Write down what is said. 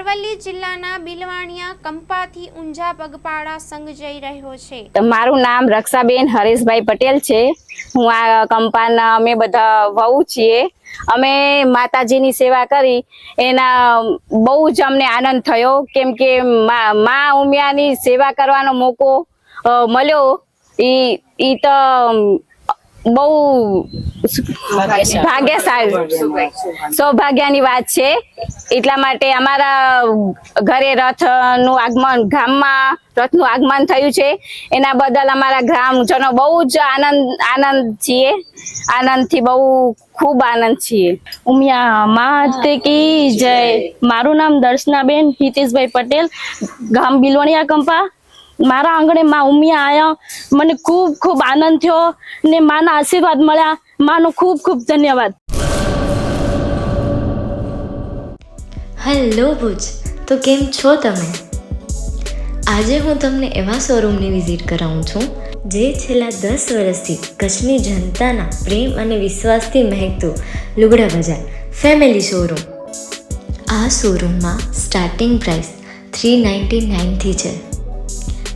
અરવલ્લી જિલ્લાના બિલવાણિયા કંપાથી ઊંઝા પગપાળા સંઘ જઈ રહ્યો છે. મારું નામ રક્ષાબેન હરેશભાઈ પટેલ છે. હું આ કંપાના અમે બધા વહુ છીએ. અમે માતાજીની સેવા કરી. એના બહુ જ અમને આનંદ થયો. કેમ કે મા ઉમિયાની સેવા કરવાનો મોકો મળ્યો. એ તો બહુ ભાગ્યશાળી. સૌભાગ્યની વાત છે. એટલા માટે અમારા ઘરે રથનું આગમન ગામમાં રથનું આગમન થયું છે. એના બદલ અમારા ગ્રામજનો બહુ જ આનંદ આનંદ છીએ. આનંદથી બહુ ખૂબ આનંદ છીએ. ઉમિયા માત કી જય. મારું નામ દર્શનાબેન હિતેશભાઈ પટેલ ગામ બિલોણિયા કંપા. મારા આંગણે માં ઉમિયા આયા. મને ખૂબ ખૂબ આનંદ થયો ને માના આશીર્વાદ મળ્યા. માનો ખૂબ ખૂબ ધન્યવાદ. હેલો ભુજ, તો કેમ છો તમે? આજે હું તમને એવા શોરૂમની વિઝિટ કરાવું છું, જે છેલ્લા દસ વર્ષથી કચ્છની જનતાના પ્રેમ અને વિશ્વાસથી મહેકતું લુગડા બજાર ફેમિલી શોરૂમ આ શોરૂમમાં સ્ટાર્ટિંગ પ્રાઇસ થ્રી નાઇન્ટી નાઇનથી છે.